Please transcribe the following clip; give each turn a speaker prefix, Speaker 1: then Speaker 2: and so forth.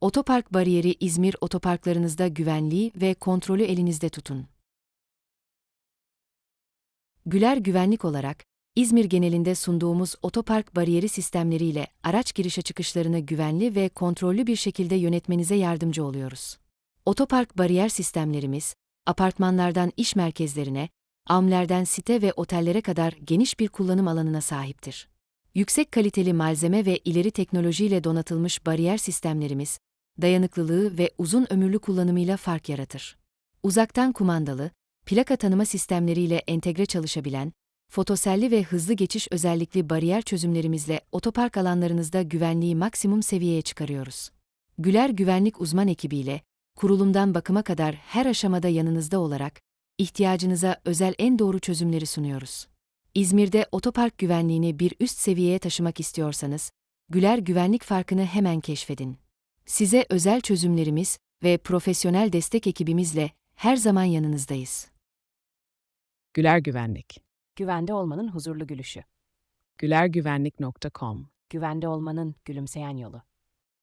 Speaker 1: Otopark bariyeri İzmir otoparklarınızda güvenliği ve kontrolü elinizde tutun. Güler Güvenlik olarak, İzmir genelinde sunduğumuz otopark bariyeri sistemleriyle araç giriş çıkışlarını güvenli ve kontrollü bir şekilde yönetmenize yardımcı oluyoruz. Otopark bariyer sistemlerimiz, apartmanlardan iş merkezlerine, amlerden site ve otellere kadar geniş bir kullanım alanına sahiptir. Yüksek kaliteli malzeme ve ileri teknolojiyle donatılmış bariyer sistemlerimiz, dayanıklılığı ve uzun ömürlü kullanımıyla fark yaratır. Uzaktan kumandalı, plaka tanıma sistemleriyle entegre çalışabilen, fotoselli ve hızlı geçiş özellikli bariyer çözümlerimizle otopark alanlarınızda güvenliği maksimum seviyeye çıkarıyoruz. Güler Güvenlik Uzman ekibiyle, kurulumdan bakıma kadar her aşamada yanınızda olarak, ihtiyacınıza özel en doğru çözümleri sunuyoruz. İzmir'de otopark güvenliğini bir üst seviyeye taşımak istiyorsanız, Güler Güvenlik farkını hemen keşfedin. Size özel çözümlerimiz ve profesyonel destek ekibimizle her zaman yanınızdayız.
Speaker 2: Güler Güvenlik.
Speaker 3: Güvende olmanın huzurlu gülüşü.
Speaker 2: gülergüvenlik.com
Speaker 3: Güvende olmanın gülümseyen yolu.